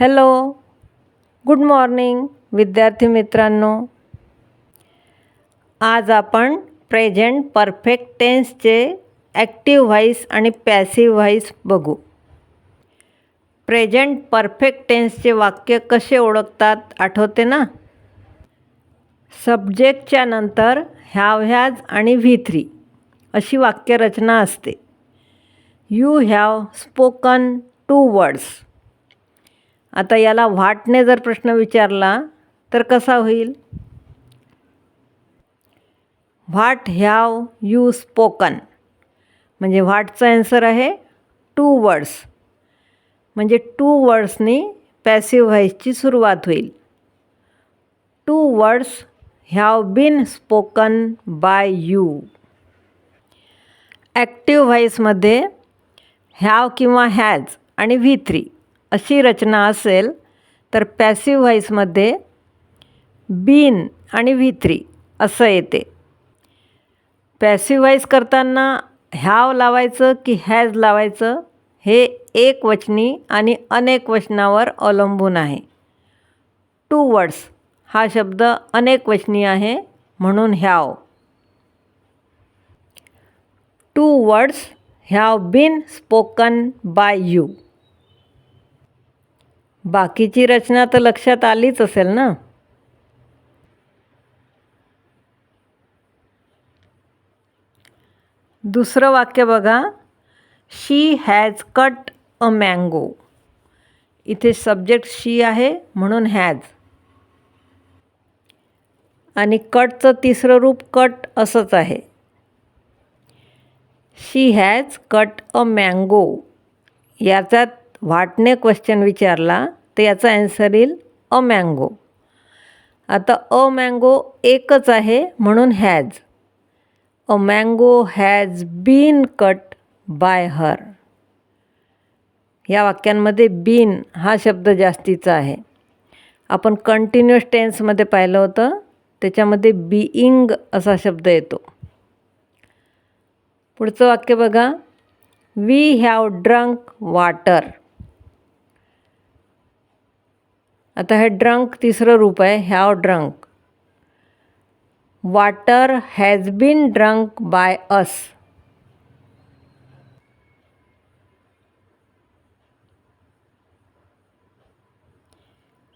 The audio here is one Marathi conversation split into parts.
हॅलो गुड मॉर्निंग विद्यार्थी मित्रांनो. आज आपण प्रेझेंट परफेक्ट टेन्सचे ॲक्टिव्ह व्हाईस आणि पॅसिव्ह व्हाईस बघू. प्रेझेंट परफेक्ट टेन्सचे वाक्य कसे ओळखतात आठवते ना? सब्जेक्टच्या नंतर हॅव हॅज आणि व्ही थ्री अशी वाक्यरचना असते. You have spoken two words. आता याला व्हाटने जर प्रश्न विचारला तर कसा होईल? What have you spoken. म्हणजे व्हाटचा ॲन्सर आहे टू वर्ड्स म्हणजे टू वर्ड्सनी पॅसिव व्हाईसची सुरुवात होईल. Two words have been spoken by you active व्हाईसमध्ये have किंवा हॅज आणि व्ही थ्री. अशी रचना असेल तर पॅसिव व्हॉईसमध्ये बीन आणि व्ही थ्री असं येते. पॅसिव व्हॉईस करताना ह्याव लावायचं की हॅज लावायचं हे एक वचनी आणि अनेक वचनावर अवलंबून आहे. टू वर्ड्स हा शब्द अनेक वचनी आहे म्हणून have. Two words have been spoken by you बाकीची रचना तर लक्षात आलीच असेल ना? दुसरं वाक्य बघा. She has cut a mango इथे सब्जेक्ट शी आहे म्हणून हॅज आणि कटचं तिसरं रूप कट असंच आहे. She has cut a mango याच्यात व्हाटने क्वेश्चन विचारला तर याचा ॲन्सर येईल अ मँगो आता अ मँगो एकच आहे म्हणून has a mango has been cut by her या वाक्यांमध्ये बीन हा शब्द जास्तीचा आहे. आपण कंटिन्युअस टेन्समध्ये पाहिलं होतं त्याच्यामध्ये बीइंग असा शब्द येतो. पुढचं वाक्य बघा. वी हॅव ड्रंक वाटर आता हे ड्रंक तिसरं रूप आहे have drunk water has been drunk by us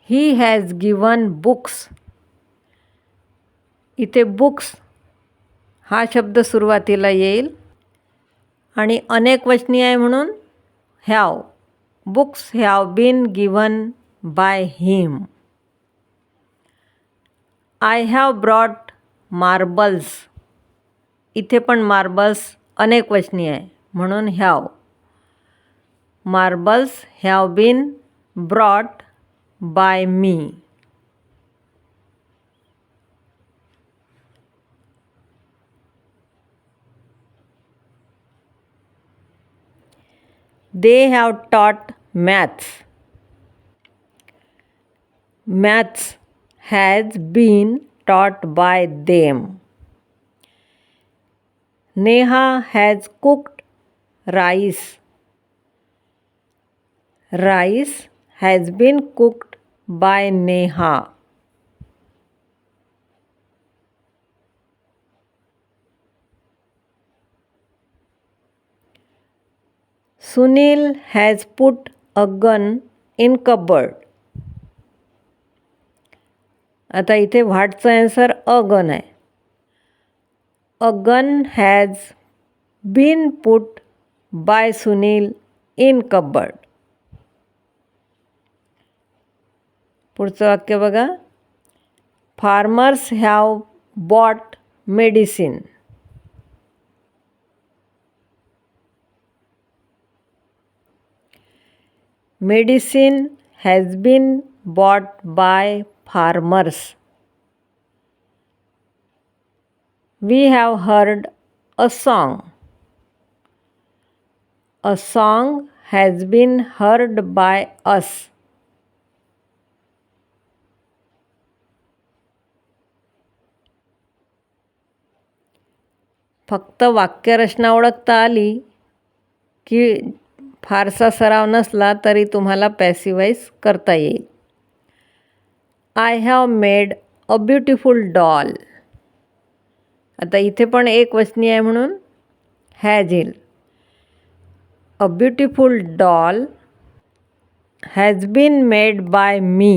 he has given books इथे बुक्स हा शब्द सुरुवातीला येईल आणि अनेक वचनी आहे म्हणून have books have been given by him I have brought marbles इथे पण मार्बल्स अनेक वचनी आहे. म्हणून have marbles have been brought by me they have taught maths maths has been taught by them. Neha has cooked rice. Rice has been cooked by Neha. Sunil has put a gun in cupboard. आता इथे व्हाटचा ॲन्सर अगन गन आहे. A gun has been put by Sunil in cupboard पुढचं वाक्य बघा. Farmers have bought medicine medicine has been bought by farmers we have heard a song a song has been heard by us फक्त वाक्यरचना ओळखता आली की फारसा सराव नसला तरी तुम्हाला पॅसिवाईज करता येईल. I have made a beautiful doll आता इथे पण एक वचनी आहे म्हणून. हॅज येईल a beautiful doll has been made by me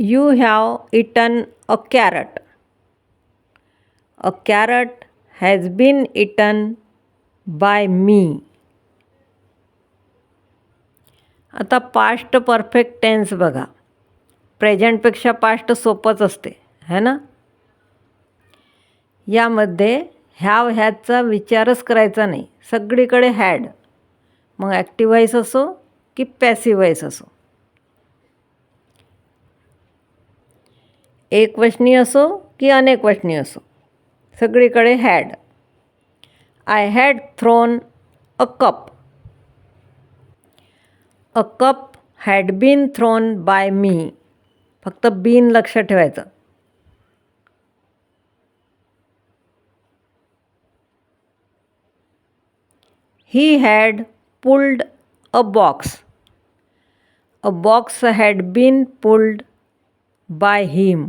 you have eaten a carrot a carrot has been eaten by me आता पास्ट परफेक्ट टेन्स बघा. प्रेझेंटपेक्षा पास्ट सोपंच असते है ना? यामध्ये ह्याव ह्याचा विचारच करायचा नाही. सगळीकडे हॅड मग ॲक्टिव्ह व्हाईस असो की पॅसिव्ह व्हाईस असो. एक वचनी असो की अनेक वचनी असो. सगळीकडे had I had thrown a cup a cup had been thrown by me फक्त बीन लक्ष ठेवायचं. He had pulled a box a box had been pulled by him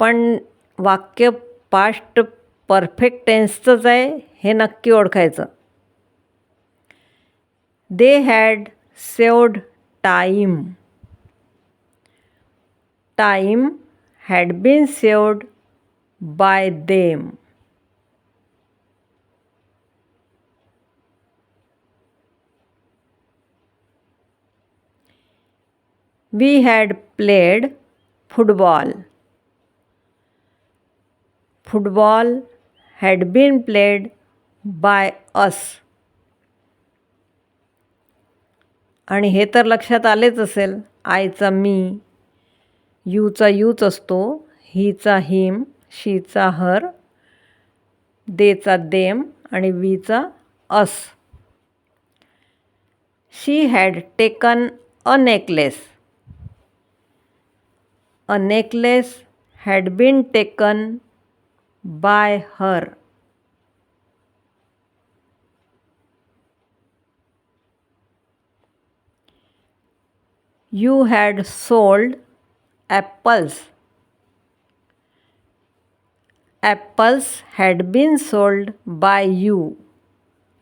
पण वाक्य पास्ट परफेक्ट टेन्सचंच आहे हे नक्की ओळखायचं. They had saved time. Time had been saved by them. We had played football. Football had been played by us. आणि हे तर लक्षात आलेच असेल आयचा मी यूचा यूच असतो हीचा हिम शीचा हर देचा देम आणि वीचा us. She had taken a necklace. A necklace had been taken by her. You had sold apples. Apples had been sold by you.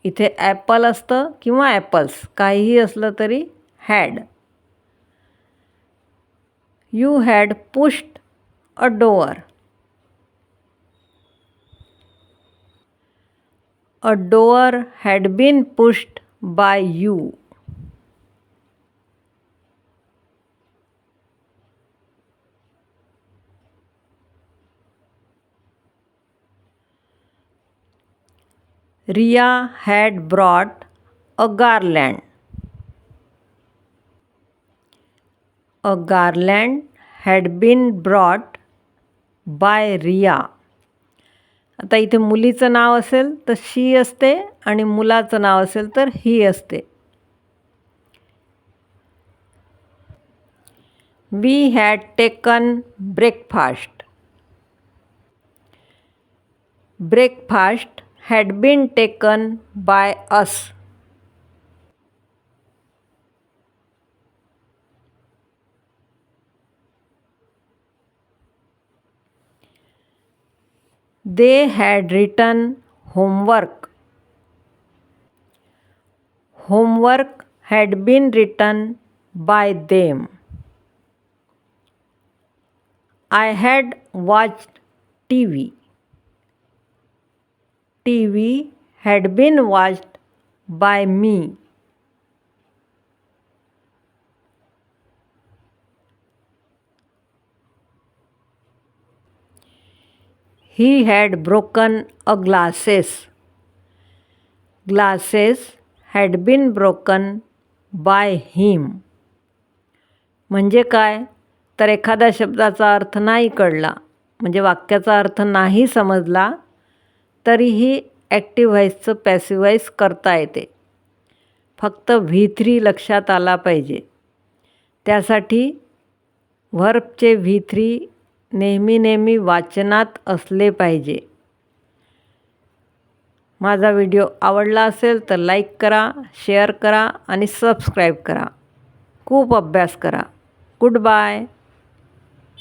इथे ॲपल असतं किंवा ॲपल्स काहीही असलं तरी had. You had pushed a door. A door had been pushed by you. Riya had brought a garland a garland had been brought by Riya. आता इथे मुलीचं नाव असेल तर शी असते आणि मुलाचं नाव असेल तर ही असते. We had taken breakfast breakfast had been taken by us. They had written homework. Homework had been written by them. I had watched TV. T V had been watched by me he had broken a glasses glasses had been broken by him म्हणजे काय? तर एखाद्या शब्दाचा अर्थ नाही कळला म्हणजे वाक्याचा अर्थ नाही समजला तरीही ॲक्टिव व्हाईसचं पॅसिवाईज करता येते. फक्त व्ही थ्री लक्षात आला पाहिजे. त्यासाठी व्हर्बचे व्ही थ्री नेहमी नेहमी वाचनात असले पाहिजे. माझा व्हिडिओ आवडला असेल तर लाईक करा शेअर करा आणि सबस्क्राईब करा. खूप अभ्यास करा. Good bye.